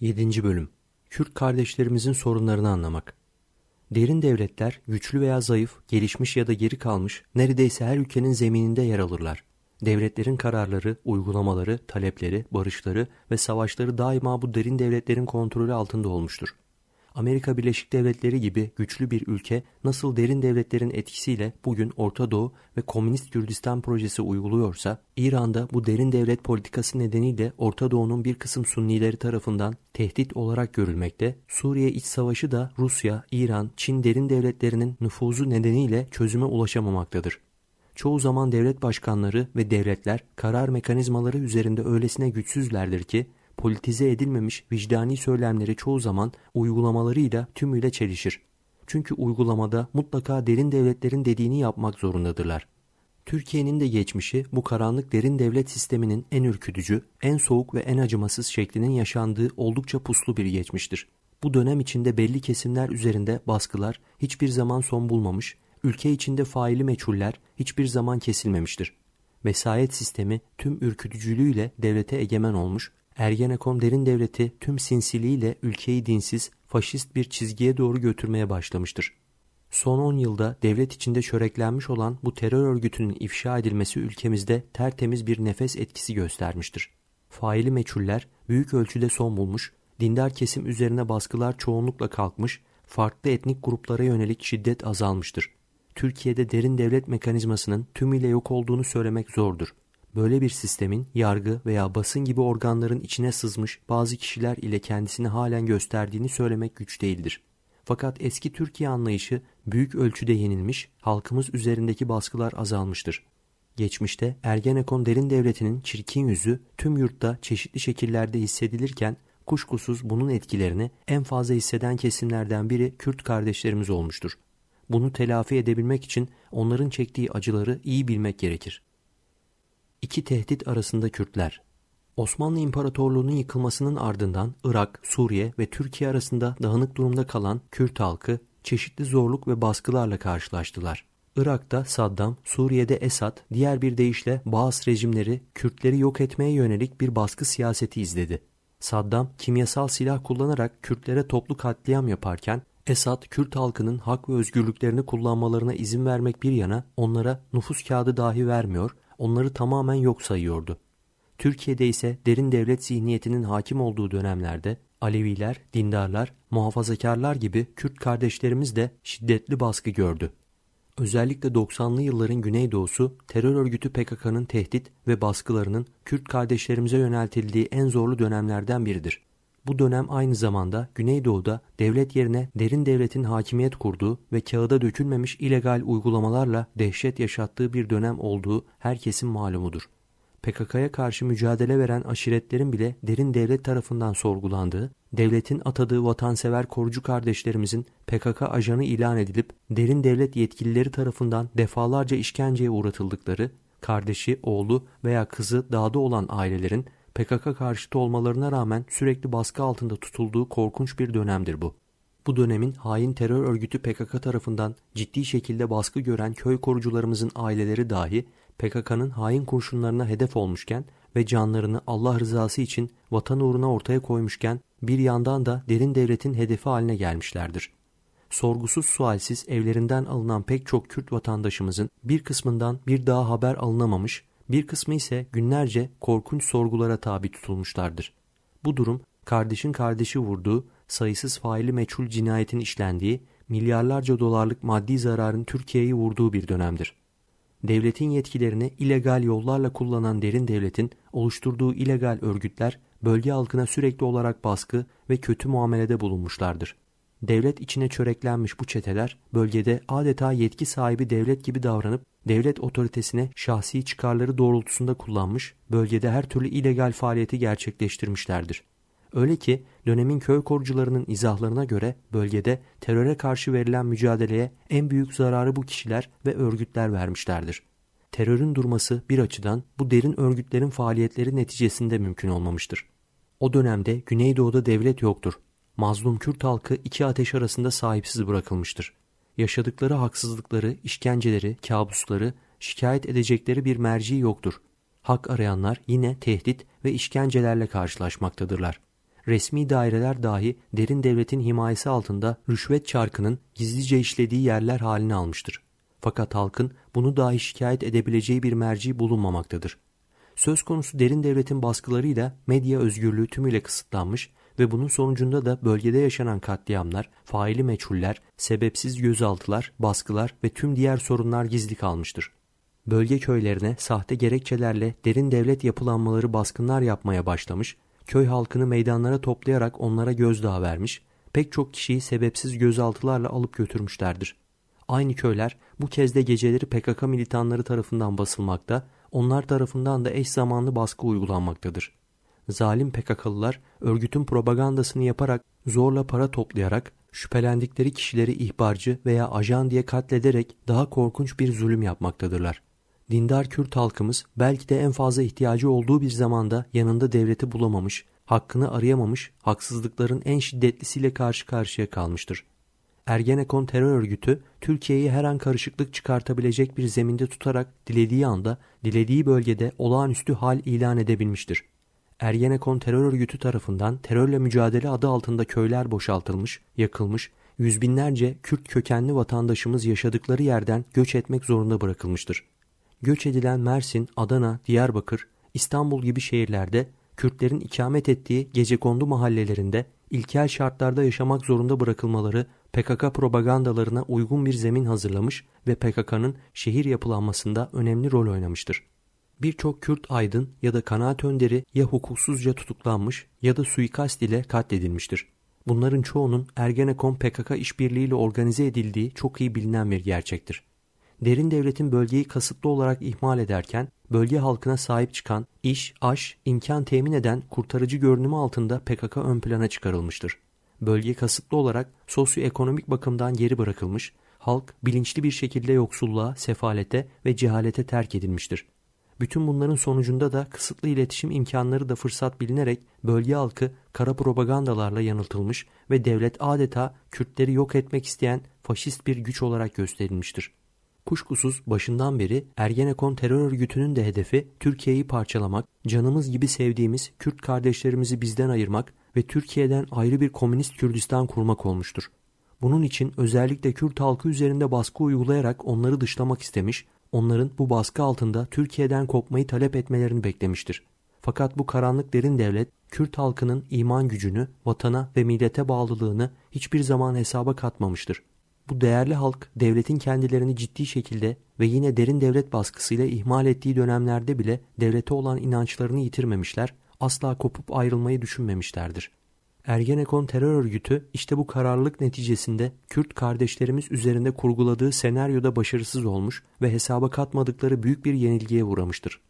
7. Bölüm Kürt kardeşlerimizin sorunlarını anlamak. Derin devletler güçlü veya zayıf, gelişmiş ya da geri kalmış neredeyse her ülkenin zemininde yer alırlar. Devletlerin kararları, uygulamaları, talepleri, barışları ve savaşları daima bu derin devletlerin kontrolü altında olmuştur. Amerika Birleşik Devletleri gibi güçlü bir ülke nasıl derin devletlerin etkisiyle bugün Orta Doğu ve Komünist Kürdistan projesi uyguluyorsa, İran'da bu derin devlet politikası nedeniyle Orta Doğu'nun bir kısım Sunnileri tarafından tehdit olarak görülmekte, Suriye iç savaşı da Rusya, İran, Çin derin devletlerinin nüfuzu nedeniyle çözüme ulaşamamaktadır. Çoğu zaman devlet başkanları ve devletler karar mekanizmaları üzerinde öylesine güçsüzlerdir ki politize edilmemiş vicdani söylemleri çoğu zaman uygulamalarıyla tümüyle çelişir. Çünkü uygulamada mutlaka derin devletlerin dediğini yapmak zorundadırlar. Türkiye'nin de geçmişi bu karanlık derin devlet sisteminin en ürkütücü, en soğuk ve en acımasız şeklinin yaşandığı oldukça puslu bir geçmiştir. Bu dönem içinde belli kesimler üzerinde baskılar hiçbir zaman son bulmamış, ülke içinde faili meçhuller hiçbir zaman kesilmemiştir. Vesayet sistemi tüm ürkütücülüğüyle devlete egemen olmuş, Ergenekon derin devleti tüm sinsiliğiyle ülkeyi dinsiz, faşist bir çizgiye doğru götürmeye başlamıştır. Son 10 yılda devlet içinde çöreklenmiş olan bu terör örgütünün ifşa edilmesi ülkemizde tertemiz bir nefes etkisi göstermiştir. Faili meçhuller büyük ölçüde son bulmuş, dindar kesim üzerine baskılar çoğunlukla kalkmış, farklı etnik gruplara yönelik şiddet azalmıştır. Türkiye'de derin devlet mekanizmasının tümüyle yok olduğunu söylemek zordur. Böyle bir sistemin yargı veya basın gibi organların içine sızmış bazı kişiler ile kendisini halen gösterdiğini söylemek güç değildir. Fakat eski Türkiye anlayışı büyük ölçüde yenilmiş, halkımız üzerindeki baskılar azalmıştır. Geçmişte Ergenekon derin devletinin çirkin yüzü tüm yurtta çeşitli şekillerde hissedilirken kuşkusuz bunun etkilerini en fazla hisseden kesimlerden biri Kürt kardeşlerimiz olmuştur. Bunu telafi edebilmek için onların çektiği acıları iyi bilmek gerekir. İki tehdit arasında Kürtler Osmanlı İmparatorluğu'nun yıkılmasının ardından Irak, Suriye ve Türkiye arasında dağınık durumda kalan Kürt halkı çeşitli zorluk ve baskılarla karşılaştılar. Irak'ta Saddam, Suriye'de Esad, diğer bir deyişle Baas rejimleri Kürtleri yok etmeye yönelik bir baskı siyaseti izledi. Saddam kimyasal silah kullanarak Kürtlere toplu katliam yaparken Esad, Kürt halkının hak ve özgürlüklerini kullanmalarına izin vermek bir yana onlara nüfus kağıdı dahi vermiyor, onları tamamen yok sayıyordu. Türkiye'de ise derin devlet zihniyetinin hakim olduğu dönemlerde Aleviler, dindarlar, muhafazakarlar gibi Kürt kardeşlerimiz de şiddetli baskı gördü. Özellikle 90'lı yılların Güneydoğusu terör örgütü PKK'nın tehdit ve baskılarının Kürt kardeşlerimize yöneltildiği en zorlu dönemlerden biridir. Bu dönem aynı zamanda Güneydoğu'da devlet yerine derin devletin hakimiyet kurduğu ve kağıda dökülmemiş illegal uygulamalarla dehşet yaşattığı bir dönem olduğu herkesin malumudur. PKK'ya karşı mücadele veren aşiretlerin bile derin devlet tarafından sorgulandığı, devletin atadığı vatansever korucu kardeşlerimizin PKK ajanı ilan edilip derin devlet yetkilileri tarafından defalarca işkenceye uğratıldıkları, kardeşi, oğlu veya kızı dağda olan ailelerin PKK karşıtı olmalarına rağmen sürekli baskı altında tutulduğu korkunç bir dönemdir bu. Bu dönemin hain terör örgütü PKK tarafından ciddi şekilde baskı gören köy korucularımızın aileleri dahi PKK'nın hain kurşunlarına hedef olmuşken ve canlarını Allah rızası için vatan uğruna ortaya koymuşken bir yandan da derin devletin hedefi haline gelmişlerdir. Sorgusuz sualsiz evlerinden alınan pek çok Kürt vatandaşımızın bir kısmından bir daha haber alınamamış, bir kısmı ise günlerce korkunç sorgulara tabi tutulmuşlardır. Bu durum kardeşin kardeşi vurduğu, sayısız faili meçhul cinayetin işlendiği, milyarlarca dolarlık maddi zararın Türkiye'yi vurduğu bir dönemdir. Devletin yetkilerini illegal yollarla kullanan derin devletin oluşturduğu illegal örgütler bölge halkına sürekli olarak baskı ve kötü muamelede bulunmuşlardır. Devlet içine çöreklenmiş bu çeteler bölgede adeta yetki sahibi devlet gibi davranıp devlet otoritesine şahsi çıkarları doğrultusunda kullanmış, bölgede her türlü illegal faaliyeti gerçekleştirmişlerdir. Öyle ki dönemin köy korucularının izahlarına göre bölgede teröre karşı verilen mücadeleye en büyük zararı bu kişiler ve örgütler vermişlerdir. Terörün durması bir açıdan bu derin örgütlerin faaliyetleri neticesinde mümkün olmamıştır. O dönemde Güneydoğu'da devlet yoktur. Mazlum Kürt halkı iki ateş arasında sahipsiz bırakılmıştır. Yaşadıkları haksızlıkları, işkenceleri, kabusları, şikayet edecekleri bir merci yoktur. Hak arayanlar yine tehdit ve işkencelerle karşılaşmaktadırlar. resmi daireler dahi derin devletin himayesi altında rüşvet çarkının gizlice işlediği yerler halini almıştır. Fakat halkın bunu dahi şikayet edebileceği bir merci bulunmamaktadır. Söz konusu derin devletin baskılarıyla medya özgürlüğü tümüyle kısıtlanmış ve bunun sonucunda da bölgede yaşanan katliamlar, faili meçhuller, sebepsiz gözaltılar, baskılar ve tüm diğer sorunlar gizli kalmıştır. Bölge köylerine sahte gerekçelerle derin devlet yapılanmaları baskınlar yapmaya başlamış, köy halkını meydanlara toplayarak onlara gözdağı vermiş, pek çok kişiyi sebepsiz gözaltılarla alıp götürmüşlerdir. Aynı köyler bu kez de geceleri PKK militanları tarafından basılmakta, onlar tarafından da eş zamanlı baskı uygulanmaktadır. Zalim PKK'lılar örgütün propagandasını yaparak zorla para toplayarak şüphelendikleri kişileri ihbarcı veya ajan diye katlederek daha korkunç bir zulüm yapmaktadırlar. Dindar Kürt halkımız belki de en fazla ihtiyacı olduğu bir zamanda yanında devleti bulamamış, hakkını arayamamış, haksızlıkların en şiddetlisiyle karşı karşıya kalmıştır. Ergenekon terör örgütü Türkiye'yi her an karışıklık çıkartabilecek bir zeminde tutarak dilediği anda, dilediği bölgede olağanüstü hal ilan edebilmiştir. Ergenekon terör örgütü tarafından terörle mücadele adı altında köyler boşaltılmış, yakılmış, yüz binlerce Kürt kökenli vatandaşımız yaşadıkları yerden göç etmek zorunda bırakılmıştır. Göç edilen Mersin, Adana, Diyarbakır, İstanbul gibi şehirlerde Kürtlerin ikamet ettiği gecekondu mahallelerinde ilkel şartlarda yaşamak zorunda bırakılmaları PKK propagandalarına uygun bir zemin hazırlamış ve PKK'nın şehir yapılanmasında önemli rol oynamıştır. Birçok Kürt aydın ya da kanaat önderi ya hukuksuzca tutuklanmış ya da suikast ile katledilmiştir. Bunların çoğunun Ergenekon PKK işbirliğiyle organize edildiği çok iyi bilinen bir gerçektir. Derin devletin bölgeyi kasıtlı olarak ihmal ederken bölge halkına sahip çıkan, iş, aş, imkan temin eden kurtarıcı görünümü altında PKK ön plana çıkarılmıştır. Bölge kasıtlı olarak sosyoekonomik bakımdan geri bırakılmış, halk bilinçli bir şekilde yoksulluğa, sefalete ve cehalete terk edilmiştir. Bütün bunların sonucunda da kısıtlı iletişim imkanları da fırsat bilinerek bölge halkı kara propagandalarla yanıltılmış ve devlet adeta Kürtleri yok etmek isteyen faşist bir güç olarak gösterilmiştir. Kuşkusuz başından beri Ergenekon terör örgütünün de hedefi Türkiye'yi parçalamak, canımız gibi sevdiğimiz Kürt kardeşlerimizi bizden ayırmak ve Türkiye'den ayrı bir komünist Kürdistan kurmak olmuştur. Bunun için özellikle Kürt halkı üzerinde baskı uygulayarak onları dışlamak istemiş, onların bu baskı altında Türkiye'den kopmayı talep etmelerini beklemiştir. Fakat bu karanlık derin devlet, Kürt halkının iman gücünü, vatana ve millete bağlılığını hiçbir zaman hesaba katmamıştır. Bu değerli halk devletin kendilerini ciddi şekilde ve yine derin devlet baskısıyla ihmal ettiği dönemlerde bile devlete olan inançlarını yitirmemişler, asla kopup ayrılmayı düşünmemişlerdir. Ergenekon terör örgütü işte bu kararlılık neticesinde Kürt kardeşlerimiz üzerinde kurguladığı senaryoda başarısız olmuş ve hesaba katmadıkları büyük bir yenilgiye uğramıştır.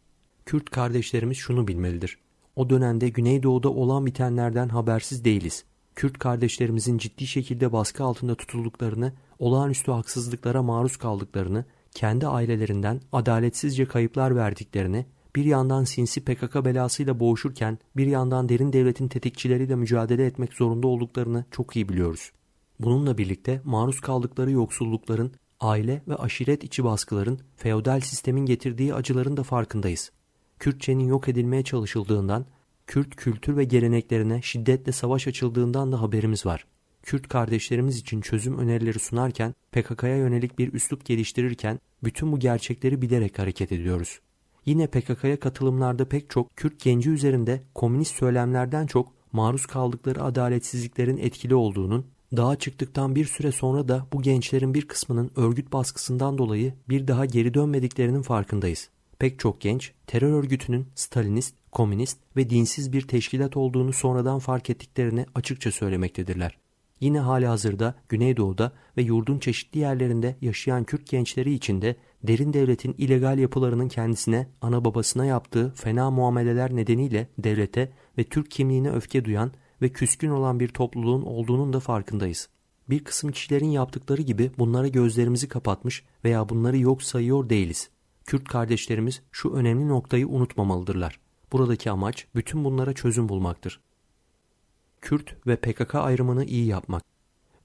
Kürt kardeşlerimiz şunu bilmelidir. O dönemde Güneydoğu'da olan bitenlerden habersiz değiliz. Kürt kardeşlerimizin ciddi şekilde baskı altında tutulduklarını, olağanüstü haksızlıklara maruz kaldıklarını, kendi ailelerinden adaletsizce kayıplar verdiklerini, bir yandan sinsi PKK belasıyla boğuşurken bir yandan derin devletin tetikçileriyle mücadele etmek zorunda olduklarını çok iyi biliyoruz. Bununla birlikte maruz kaldıkları yoksullukların, aile ve aşiret içi baskıların, feodal sistemin getirdiği acıların da farkındayız. Kürtçenin yok edilmeye çalışıldığından, Kürt kültür ve geleneklerine şiddetle savaş açıldığından da haberimiz var. Kürt kardeşlerimiz için çözüm önerileri sunarken, PKK'ya yönelik bir üslup geliştirirken bütün bu gerçekleri bilerek hareket ediyoruz. Yine PKK'ya katılımlarda pek çok Kürt genci üzerinde komünist söylemlerden çok maruz kaldıkları adaletsizliklerin etkili olduğunun, dağa çıktıktan bir süre sonra da bu gençlerin bir kısmının örgüt baskısından dolayı bir daha geri dönmediklerinin farkındayız. Pek çok genç terör örgütünün Stalinist, komünist ve dinsiz bir teşkilat olduğunu sonradan fark ettiklerini açıkça söylemektedirler. Yine hali hazırda Güneydoğu'da ve yurdun çeşitli yerlerinde yaşayan Kürt gençleri içinde derin devletin illegal yapılarının kendisine, ana babasına yaptığı fena muameleler nedeniyle devlete ve Türk kimliğine öfke duyan ve küskün olan bir topluluğun olduğunun da farkındayız. Bir kısım kişilerin yaptıkları gibi bunlara gözlerimizi kapatmış veya bunları yok sayıyor değiliz. Kürt kardeşlerimiz şu önemli noktayı unutmamalıdırlar. Buradaki amaç bütün bunlara çözüm bulmaktır. Kürt ve PKK ayrımını iyi yapmak.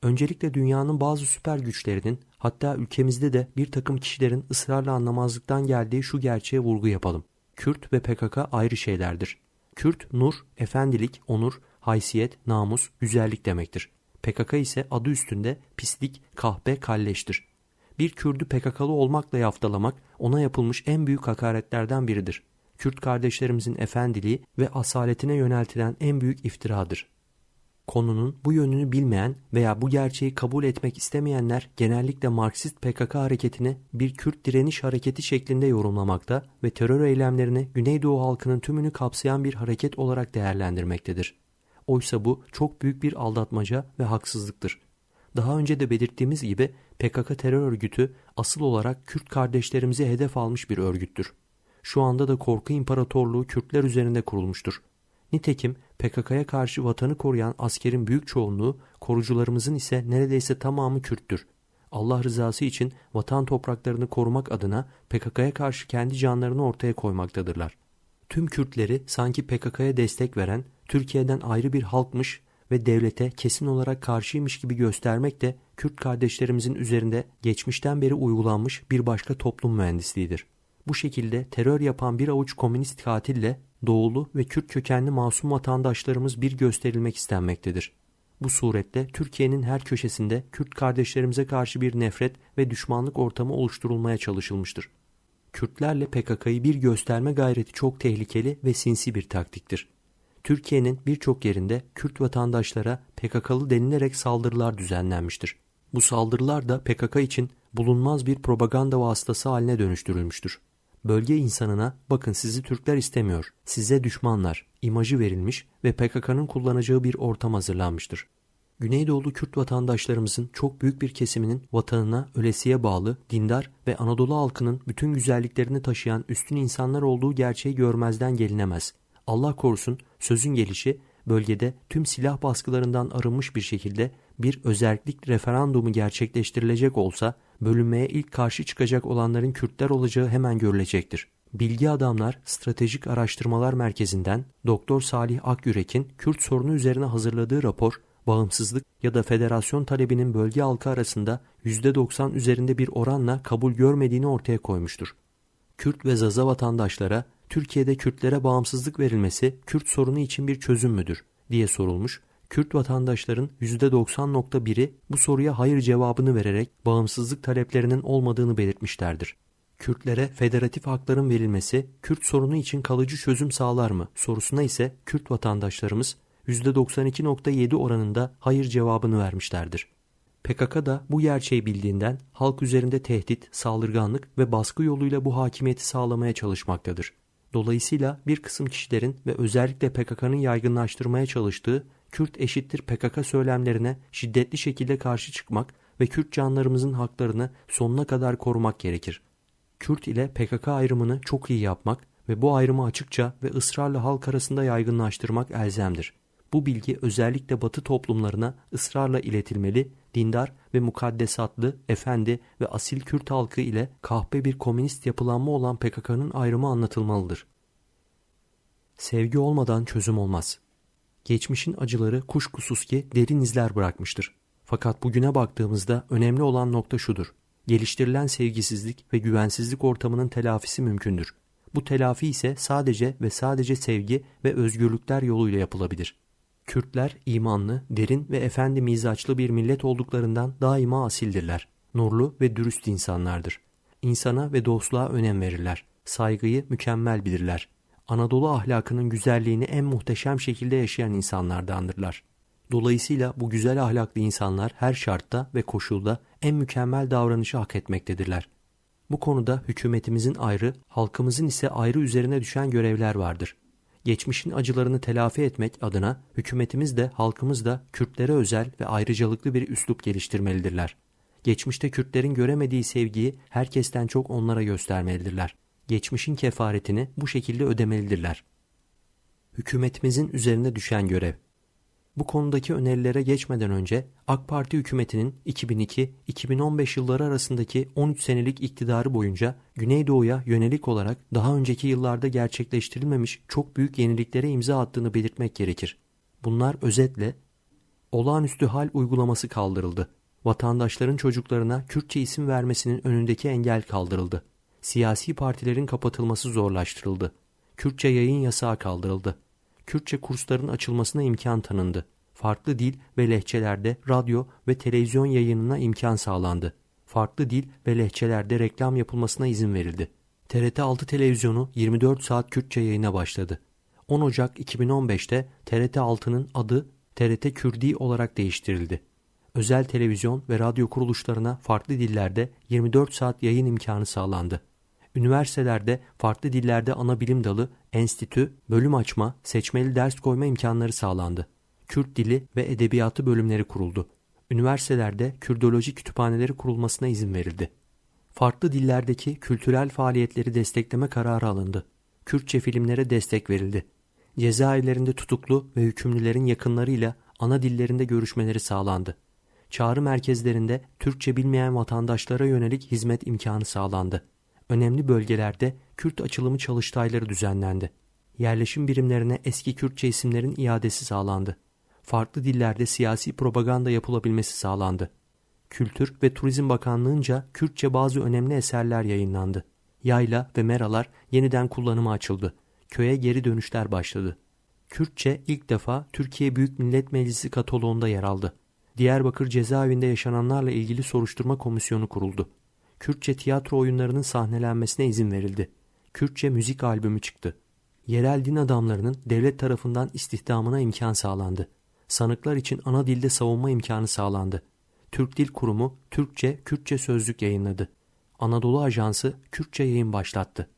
Öncelikle dünyanın bazı süper güçlerinin hatta ülkemizde de bir takım kişilerin ısrarla anlamazlıktan geldiği şu gerçeğe vurgu yapalım. Kürt ve PKK ayrı şeylerdir. Kürt, nur, efendilik, onur, haysiyet, namus, güzellik demektir. PKK ise adı üstünde pislik, kahpe, kalleştir. Bir Kürdü PKK'lı olmakla yaftalamak ona yapılmış en büyük hakaretlerden biridir. Kürt kardeşlerimizin efendiliği ve asaletine yöneltilen en büyük iftiradır. Konunun bu yönünü bilmeyen veya bu gerçeği kabul etmek istemeyenler genellikle Marksist PKK hareketini bir Kürt direniş hareketi şeklinde yorumlamakta ve terör eylemlerini Güneydoğu halkının tümünü kapsayan bir hareket olarak değerlendirmektedir. Oysa bu çok büyük bir aldatmaca ve haksızlıktır. Daha önce de belirttiğimiz gibi PKK terör örgütü asıl olarak Kürt kardeşlerimizi hedef almış bir örgüttür. Şu anda da korku imparatorluğu Kürtler üzerinde kurulmuştur. Nitekim PKK'ya karşı vatanı koruyan askerin büyük çoğunluğu, korucularımızın ise neredeyse tamamı Kürttür. Allah rızası için vatan topraklarını korumak adına PKK'ya karşı kendi canlarını ortaya koymaktadırlar. Tüm Kürtleri sanki PKK'ya destek veren, Türkiye'den ayrı bir halkmış ve devlete kesin olarak karşıymış gibi göstermek de Kürt kardeşlerimizin üzerinde geçmişten beri uygulanmış bir başka toplum mühendisliğidir. Bu şekilde terör yapan bir avuç komünist katille doğulu ve Kürt kökenli masum vatandaşlarımız bir gösterilmek istenmektedir. Bu surette Türkiye'nin her köşesinde Kürt kardeşlerimize karşı bir nefret ve düşmanlık ortamı oluşturulmaya çalışılmıştır. Kürtlerle PKK'yı bir gösterme gayreti çok tehlikeli ve sinsi bir taktiktir. Türkiye'nin birçok yerinde Kürt vatandaşlara PKK'lı denilerek saldırılar düzenlenmiştir. Bu saldırılar da PKK için bulunmaz bir propaganda vasıtası haline dönüştürülmüştür. Bölge insanına bakın sizi Türkler istemiyor, size düşmanlar imajı verilmiş ve PKK'nın kullanacağı bir ortam hazırlanmıştır. Güneydoğulu Kürt vatandaşlarımızın çok büyük bir kesiminin vatanına ölesiye bağlı, dindar ve Anadolu halkının bütün güzelliklerini taşıyan üstün insanlar olduğu gerçeği görmezden gelinemez. Allah korusun sözün gelişi bölgede tüm silah baskılarından arınmış bir şekilde bir özellik referandumu gerçekleştirilecek olsa bölünmeye ilk karşı çıkacak olanların Kürtler olacağı hemen görülecektir. Bilgi Adamlar Stratejik Araştırmalar Merkezi'nden Doktor Salih Akyürek'in Kürt sorunu üzerine hazırladığı rapor, bağımsızlık ya da federasyon talebinin bölge halkı arasında %90 üzerinde bir oranla kabul görmediğini ortaya koymuştur. Kürt ve Zaza vatandaşlara Türkiye'de Kürtlere bağımsızlık verilmesi Kürt sorunu için bir çözüm müdür diye sorulmuş Kürt vatandaşların %90.1'i bu soruya hayır cevabını vererek bağımsızlık taleplerinin olmadığını belirtmişlerdir. Kürtlere federatif hakların verilmesi Kürt sorunu için kalıcı çözüm sağlar mı sorusuna ise Kürt vatandaşlarımız %92.7 oranında hayır cevabını vermişlerdir. PKK da bu gerçeği bildiğinden halk üzerinde tehdit, saldırganlık ve baskı yoluyla bu hakimiyeti sağlamaya çalışmaktadır. Dolayısıyla bir kısım kişilerin ve özellikle PKK'nın yaygınlaştırmaya çalıştığı Kürt eşittir PKK söylemlerine şiddetli şekilde karşı çıkmak ve Kürt canlarımızın haklarını sonuna kadar korumak gerekir. Kürt ile PKK ayrımını çok iyi yapmak ve bu ayrımı açıkça ve ısrarla halk arasında yaygınlaştırmak elzemdir. Bu bilgi özellikle Batı toplumlarına ısrarla iletilmeli, dindar ve mukaddesatlı, efendi ve asil Kürt halkı ile kahpe bir komünist yapılanma olan PKK'nın ayrımı anlatılmalıdır. Sevgi olmadan çözüm olmaz. Geçmişin acıları kuşkusuz ki derin izler bırakmıştır. Fakat bugüne baktığımızda önemli olan nokta şudur. Geliştirilen sevgisizlik ve güvensizlik ortamının telafisi mümkündür. Bu telafi ise sadece ve sadece sevgi ve özgürlükler yoluyla yapılabilir. Kürtler imanlı, derin ve efendi mizaçlı bir millet olduklarından daima asildirler. Nurlu ve dürüst insanlardır. İnsana ve dostluğa önem verirler. Saygıyı mükemmel bilirler. Anadolu ahlakının güzelliğini en muhteşem şekilde yaşayan insanlardandırlar. Dolayısıyla bu güzel ahlaklı insanlar her şartta ve koşulda en mükemmel davranışı hak etmektedirler. Bu konuda hükümetimizin ayrı, halkımızın ise ayrı üzerine düşen görevler vardır. Geçmişin acılarını telafi etmek adına hükümetimiz de halkımız da Kürtlere özel ve ayrıcalıklı bir üslup geliştirmelidirler. Geçmişte Kürtlerin göremediği sevgiyi herkesten çok onlara göstermelidirler geçmişin kefaretini bu şekilde ödemelidirler. Hükümetimizin üzerine düşen görev bu konudaki önerilere geçmeden önce AK Parti hükümetinin 2002-2015 yılları arasındaki 13 senelik iktidarı boyunca Güneydoğu'ya yönelik olarak daha önceki yıllarda gerçekleştirilmemiş çok büyük yeniliklere imza attığını belirtmek gerekir. Bunlar özetle olağanüstü hal uygulaması kaldırıldı. Vatandaşların çocuklarına Kürtçe isim vermesinin önündeki engel kaldırıldı siyasi partilerin kapatılması zorlaştırıldı. Kürtçe yayın yasağı kaldırıldı. Kürtçe kursların açılmasına imkan tanındı. Farklı dil ve lehçelerde radyo ve televizyon yayınına imkan sağlandı. Farklı dil ve lehçelerde reklam yapılmasına izin verildi. TRT 6 televizyonu 24 saat Kürtçe yayına başladı. 10 Ocak 2015'te TRT 6'nın adı TRT Kürdi olarak değiştirildi. Özel televizyon ve radyo kuruluşlarına farklı dillerde 24 saat yayın imkanı sağlandı. Üniversitelerde farklı dillerde ana bilim dalı, enstitü, bölüm açma, seçmeli ders koyma imkanları sağlandı. Kürt dili ve edebiyatı bölümleri kuruldu. Üniversitelerde Kürdoloji kütüphaneleri kurulmasına izin verildi. Farklı dillerdeki kültürel faaliyetleri destekleme kararı alındı. Kürtçe filmlere destek verildi. Cezaevlerinde tutuklu ve hükümlülerin yakınlarıyla ana dillerinde görüşmeleri sağlandı. Çağrı merkezlerinde Türkçe bilmeyen vatandaşlara yönelik hizmet imkanı sağlandı. Önemli bölgelerde Kürt açılımı çalıştayları düzenlendi. Yerleşim birimlerine eski Kürtçe isimlerin iadesi sağlandı. Farklı dillerde siyasi propaganda yapılabilmesi sağlandı. Kültür ve Turizm Bakanlığı'nca Kürtçe bazı önemli eserler yayınlandı. Yayla ve meralar yeniden kullanıma açıldı. Köye geri dönüşler başladı. Kürtçe ilk defa Türkiye Büyük Millet Meclisi kataloğunda yer aldı. Diyarbakır cezaevinde yaşananlarla ilgili soruşturma komisyonu kuruldu. Kürtçe tiyatro oyunlarının sahnelenmesine izin verildi. Kürtçe müzik albümü çıktı. Yerel din adamlarının devlet tarafından istihdamına imkan sağlandı. Sanıklar için ana dilde savunma imkanı sağlandı. Türk Dil Kurumu Türkçe, Kürtçe sözlük yayınladı. Anadolu Ajansı Kürtçe yayın başlattı.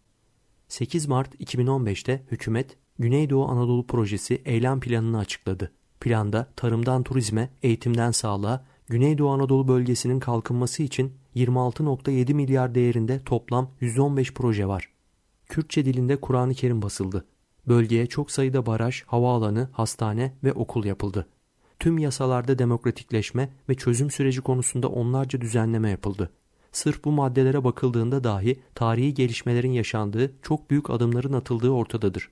8 Mart 2015'te hükümet Güneydoğu Anadolu Projesi eylem planını açıkladı. Planda tarımdan turizme, eğitimden sağlığa, Güneydoğu Anadolu bölgesinin kalkınması için 26.7 milyar değerinde toplam 115 proje var. Kürtçe dilinde Kur'an-ı Kerim basıldı. Bölgeye çok sayıda baraj, havaalanı, hastane ve okul yapıldı. Tüm yasalarda demokratikleşme ve çözüm süreci konusunda onlarca düzenleme yapıldı. Sırf bu maddelere bakıldığında dahi tarihi gelişmelerin yaşandığı, çok büyük adımların atıldığı ortadadır.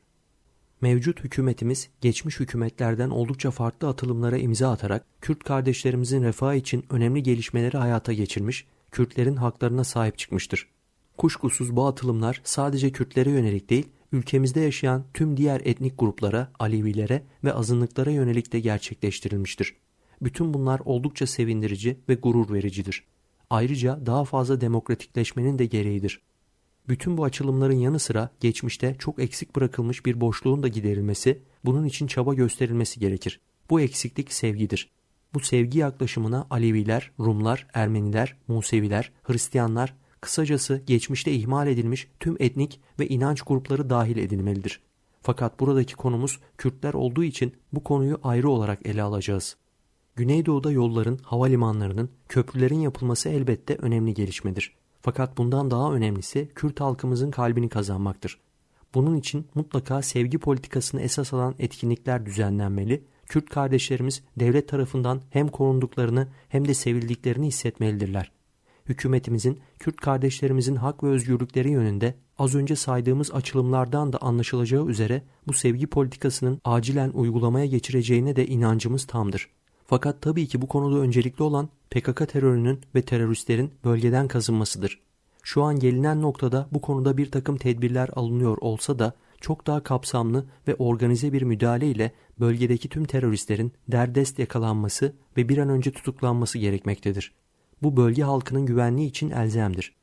Mevcut hükümetimiz geçmiş hükümetlerden oldukça farklı atılımlara imza atarak Kürt kardeşlerimizin refahı için önemli gelişmeleri hayata geçirmiş, Kürtlerin haklarına sahip çıkmıştır. Kuşkusuz bu atılımlar sadece Kürtlere yönelik değil, ülkemizde yaşayan tüm diğer etnik gruplara, Alevilere ve azınlıklara yönelik de gerçekleştirilmiştir. Bütün bunlar oldukça sevindirici ve gurur vericidir. Ayrıca daha fazla demokratikleşmenin de gereğidir. Bütün bu açılımların yanı sıra geçmişte çok eksik bırakılmış bir boşluğun da giderilmesi, bunun için çaba gösterilmesi gerekir. Bu eksiklik sevgidir. Bu sevgi yaklaşımına Aleviler, Rumlar, Ermeniler, Museviler, Hristiyanlar, kısacası geçmişte ihmal edilmiş tüm etnik ve inanç grupları dahil edilmelidir. Fakat buradaki konumuz Kürtler olduğu için bu konuyu ayrı olarak ele alacağız. Güneydoğu'da yolların, havalimanlarının, köprülerin yapılması elbette önemli gelişmedir. Fakat bundan daha önemlisi Kürt halkımızın kalbini kazanmaktır. Bunun için mutlaka sevgi politikasını esas alan etkinlikler düzenlenmeli, Kürt kardeşlerimiz devlet tarafından hem korunduklarını hem de sevildiklerini hissetmelidirler. Hükümetimizin Kürt kardeşlerimizin hak ve özgürlükleri yönünde az önce saydığımız açılımlardan da anlaşılacağı üzere bu sevgi politikasının acilen uygulamaya geçireceğine de inancımız tamdır. Fakat tabii ki bu konuda öncelikli olan PKK terörünün ve teröristlerin bölgeden kazınmasıdır. Şu an gelinen noktada bu konuda bir takım tedbirler alınıyor olsa da çok daha kapsamlı ve organize bir müdahale ile bölgedeki tüm teröristlerin derdest yakalanması ve bir an önce tutuklanması gerekmektedir. Bu bölge halkının güvenliği için elzemdir.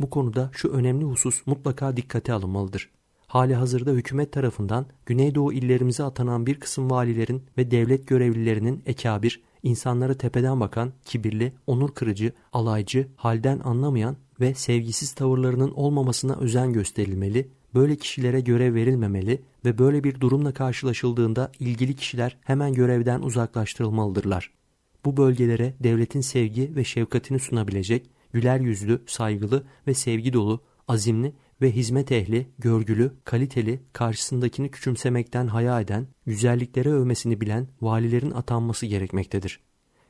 Bu konuda şu önemli husus mutlaka dikkate alınmalıdır. Hali hazırda hükümet tarafından Güneydoğu illerimize atanan bir kısım valilerin ve devlet görevlilerinin ekabir, insanlara tepeden bakan, kibirli, onur kırıcı, alaycı, halden anlamayan ve sevgisiz tavırlarının olmamasına özen gösterilmeli, böyle kişilere görev verilmemeli ve böyle bir durumla karşılaşıldığında ilgili kişiler hemen görevden uzaklaştırılmalıdırlar. Bu bölgelere devletin sevgi ve şefkatini sunabilecek, güler yüzlü, saygılı ve sevgi dolu, azimli ve hizmet ehli, görgülü, kaliteli, karşısındakini küçümsemekten haya eden, güzelliklere övmesini bilen valilerin atanması gerekmektedir.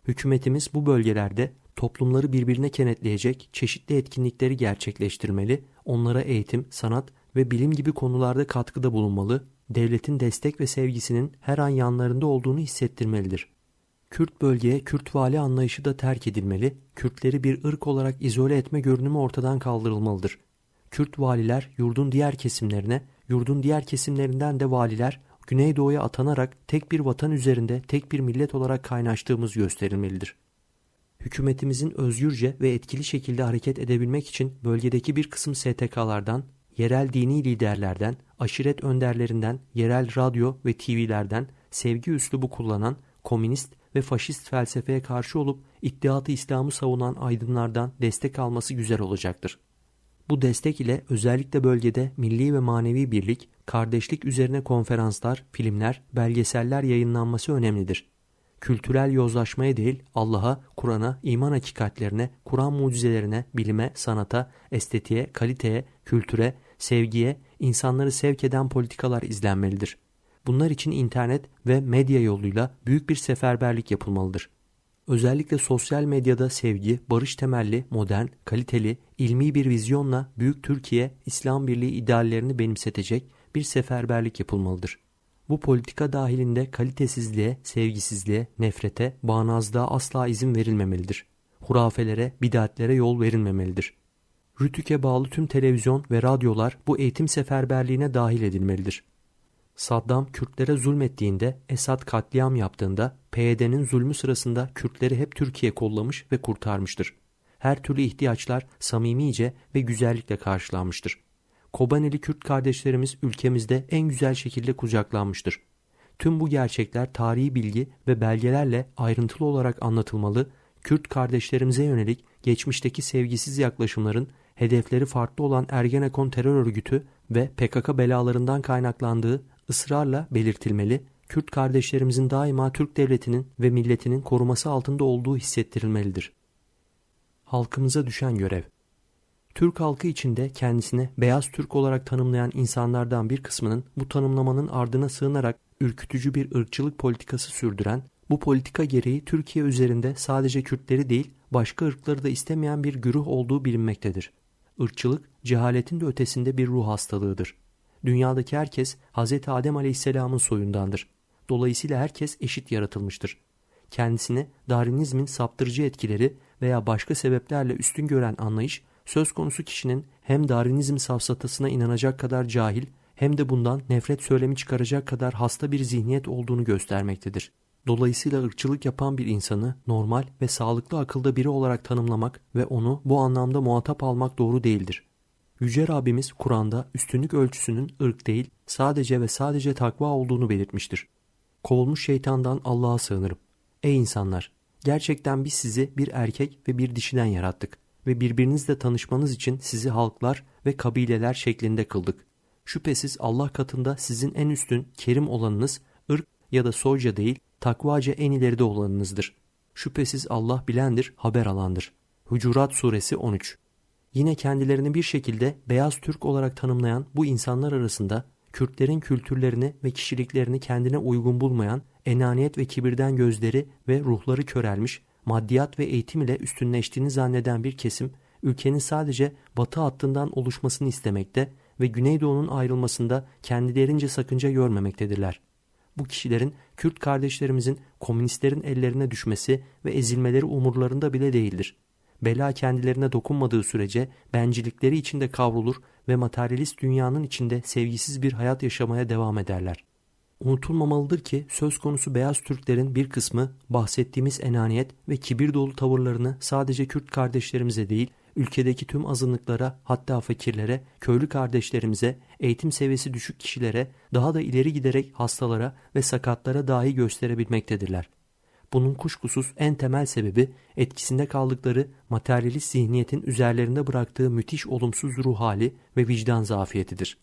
Hükümetimiz bu bölgelerde toplumları birbirine kenetleyecek çeşitli etkinlikleri gerçekleştirmeli, onlara eğitim, sanat ve bilim gibi konularda katkıda bulunmalı, devletin destek ve sevgisinin her an yanlarında olduğunu hissettirmelidir. Kürt bölgeye Kürt vali anlayışı da terk edilmeli, Kürtleri bir ırk olarak izole etme görünümü ortadan kaldırılmalıdır. Kürt valiler yurdun diğer kesimlerine, yurdun diğer kesimlerinden de valiler Güneydoğu'ya atanarak tek bir vatan üzerinde tek bir millet olarak kaynaştığımız gösterilmelidir. Hükümetimizin özgürce ve etkili şekilde hareket edebilmek için bölgedeki bir kısım STK'lardan, yerel dini liderlerden, aşiret önderlerinden, yerel radyo ve TV'lerden sevgi üslubu kullanan komünist ve faşist felsefeye karşı olup iddiatı İslam'ı savunan aydınlardan destek alması güzel olacaktır. Bu destek ile özellikle bölgede milli ve manevi birlik, kardeşlik üzerine konferanslar, filmler, belgeseller yayınlanması önemlidir. Kültürel yozlaşmaya değil, Allah'a, Kur'an'a, iman hakikatlerine, Kur'an mucizelerine, bilime, sanata, estetiğe, kaliteye, kültüre, sevgiye, insanları sevk eden politikalar izlenmelidir. Bunlar için internet ve medya yoluyla büyük bir seferberlik yapılmalıdır. Özellikle sosyal medyada sevgi, barış temelli, modern, kaliteli, ilmi bir vizyonla büyük Türkiye, İslam Birliği ideallerini benimsetecek bir seferberlik yapılmalıdır. Bu politika dahilinde kalitesizliğe, sevgisizliğe, nefrete, bağnazlığa asla izin verilmemelidir. Hurafelere, bidatlere yol verilmemelidir. Rütük'e bağlı tüm televizyon ve radyolar bu eğitim seferberliğine dahil edilmelidir. Saddam Kürtlere zulmettiğinde, Esad katliam yaptığında PYD'nin zulmü sırasında Kürtleri hep Türkiye kollamış ve kurtarmıştır. Her türlü ihtiyaçlar samimice ve güzellikle karşılanmıştır. Kobaneli Kürt kardeşlerimiz ülkemizde en güzel şekilde kucaklanmıştır. Tüm bu gerçekler tarihi bilgi ve belgelerle ayrıntılı olarak anlatılmalı, Kürt kardeşlerimize yönelik geçmişteki sevgisiz yaklaşımların hedefleri farklı olan Ergenekon terör örgütü ve PKK belalarından kaynaklandığı ısrarla belirtilmeli, Kürt kardeşlerimizin daima Türk devletinin ve milletinin koruması altında olduğu hissettirilmelidir. Halkımıza düşen görev Türk halkı içinde kendisine beyaz Türk olarak tanımlayan insanlardan bir kısmının bu tanımlamanın ardına sığınarak ürkütücü bir ırkçılık politikası sürdüren, bu politika gereği Türkiye üzerinde sadece Kürtleri değil başka ırkları da istemeyen bir güruh olduğu bilinmektedir. Irkçılık, cehaletin de ötesinde bir ruh hastalığıdır. Dünyadaki herkes Hz. Adem Aleyhisselam'ın soyundandır. Dolayısıyla herkes eşit yaratılmıştır. Kendisini Darwinizmin saptırıcı etkileri veya başka sebeplerle üstün gören anlayış, söz konusu kişinin hem Darwinizm safsatasına inanacak kadar cahil hem de bundan nefret söylemi çıkaracak kadar hasta bir zihniyet olduğunu göstermektedir. Dolayısıyla ırkçılık yapan bir insanı normal ve sağlıklı akılda biri olarak tanımlamak ve onu bu anlamda muhatap almak doğru değildir. Yüce Rabbimiz Kur'an'da üstünlük ölçüsünün ırk değil sadece ve sadece takva olduğunu belirtmiştir. Kovulmuş şeytandan Allah'a sığınırım. Ey insanlar! Gerçekten biz sizi bir erkek ve bir dişiden yarattık ve birbirinizle tanışmanız için sizi halklar ve kabileler şeklinde kıldık. Şüphesiz Allah katında sizin en üstün, kerim olanınız ya da soyca değil, takvaca en ileride olanınızdır. Şüphesiz Allah bilendir, haber alandır. Hucurat Suresi 13 Yine kendilerini bir şekilde beyaz Türk olarak tanımlayan bu insanlar arasında Kürtlerin kültürlerini ve kişiliklerini kendine uygun bulmayan, enaniyet ve kibirden gözleri ve ruhları körelmiş, maddiyat ve eğitim ile üstünleştiğini zanneden bir kesim, ülkenin sadece batı hattından oluşmasını istemekte ve Güneydoğu'nun ayrılmasında kendilerince sakınca görmemektedirler. Bu kişilerin Kürt kardeşlerimizin komünistlerin ellerine düşmesi ve ezilmeleri umurlarında bile değildir. Bela kendilerine dokunmadığı sürece bencillikleri içinde kavrulur ve materyalist dünyanın içinde sevgisiz bir hayat yaşamaya devam ederler. Unutulmamalıdır ki söz konusu beyaz Türklerin bir kısmı bahsettiğimiz enaniyet ve kibir dolu tavırlarını sadece Kürt kardeşlerimize değil, ülkedeki tüm azınlıklara hatta fakirlere, köylü kardeşlerimize, eğitim seviyesi düşük kişilere, daha da ileri giderek hastalara ve sakatlara dahi gösterebilmektedirler. Bunun kuşkusuz en temel sebebi etkisinde kaldıkları materyalist zihniyetin üzerlerinde bıraktığı müthiş olumsuz ruh hali ve vicdan zafiyetidir.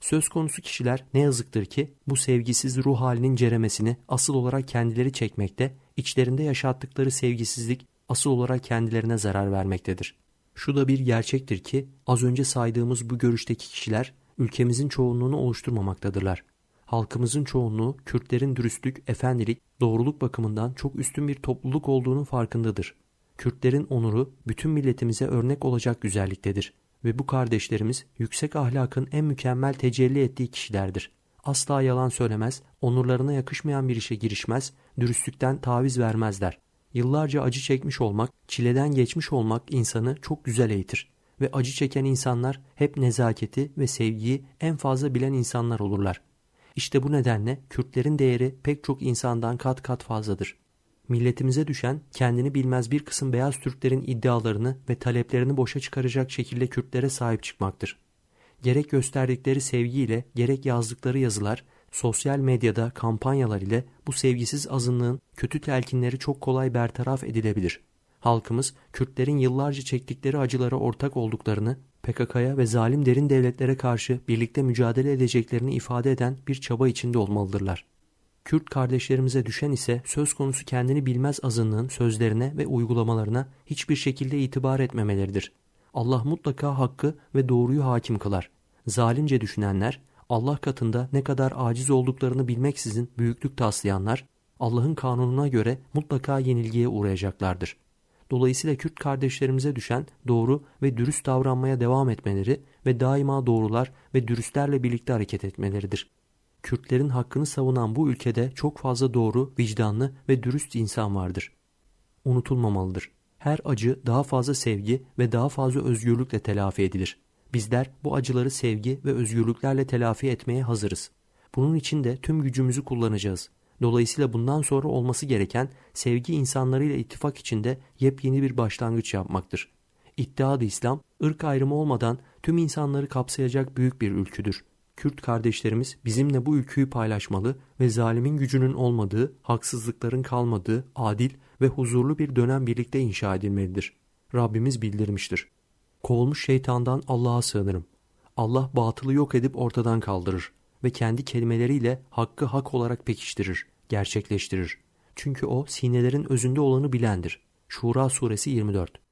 Söz konusu kişiler ne yazıktır ki bu sevgisiz ruh halinin ceremesini asıl olarak kendileri çekmekte, içlerinde yaşattıkları sevgisizlik asıl olarak kendilerine zarar vermektedir. Şu da bir gerçektir ki az önce saydığımız bu görüşteki kişiler ülkemizin çoğunluğunu oluşturmamaktadırlar halkımızın çoğunluğu Kürtlerin dürüstlük, efendilik, doğruluk bakımından çok üstün bir topluluk olduğunun farkındadır. Kürtlerin onuru bütün milletimize örnek olacak güzelliktedir ve bu kardeşlerimiz yüksek ahlakın en mükemmel tecelli ettiği kişilerdir. Asla yalan söylemez, onurlarına yakışmayan bir işe girişmez, dürüstlükten taviz vermezler. Yıllarca acı çekmiş olmak, çileden geçmiş olmak insanı çok güzel eğitir ve acı çeken insanlar hep nezaketi ve sevgiyi en fazla bilen insanlar olurlar. İşte bu nedenle Kürtlerin değeri pek çok insandan kat kat fazladır. Milletimize düşen kendini bilmez bir kısım beyaz Türklerin iddialarını ve taleplerini boşa çıkaracak şekilde Kürtlere sahip çıkmaktır. Gerek gösterdikleri sevgiyle gerek yazdıkları yazılar, sosyal medyada kampanyalar ile bu sevgisiz azınlığın kötü telkinleri çok kolay bertaraf edilebilir. Halkımız Kürtlerin yıllarca çektikleri acılara ortak olduklarını, PKK'ya ve zalim derin devletlere karşı birlikte mücadele edeceklerini ifade eden bir çaba içinde olmalıdırlar. Kürt kardeşlerimize düşen ise söz konusu kendini bilmez azınlığın sözlerine ve uygulamalarına hiçbir şekilde itibar etmemeleridir. Allah mutlaka hakkı ve doğruyu hakim kılar. Zalimce düşünenler, Allah katında ne kadar aciz olduklarını bilmeksizin büyüklük taslayanlar, Allah'ın kanununa göre mutlaka yenilgiye uğrayacaklardır. Dolayısıyla Kürt kardeşlerimize düşen doğru ve dürüst davranmaya devam etmeleri ve daima doğrular ve dürüstlerle birlikte hareket etmeleridir. Kürtlerin hakkını savunan bu ülkede çok fazla doğru, vicdanlı ve dürüst insan vardır. Unutulmamalıdır. Her acı daha fazla sevgi ve daha fazla özgürlükle telafi edilir. Bizler bu acıları sevgi ve özgürlüklerle telafi etmeye hazırız. Bunun için de tüm gücümüzü kullanacağız. Dolayısıyla bundan sonra olması gereken sevgi insanlarıyla ittifak içinde yepyeni bir başlangıç yapmaktır. İttihat-ı İslam, ırk ayrımı olmadan tüm insanları kapsayacak büyük bir ülküdür. Kürt kardeşlerimiz bizimle bu ülküyü paylaşmalı ve zalimin gücünün olmadığı, haksızlıkların kalmadığı, adil ve huzurlu bir dönem birlikte inşa edilmelidir. Rabbimiz bildirmiştir. Kovulmuş şeytandan Allah'a sığınırım. Allah batılı yok edip ortadan kaldırır ve kendi kelimeleriyle hakkı hak olarak pekiştirir, gerçekleştirir. Çünkü o sinelerin özünde olanı bilendir. Şura suresi 24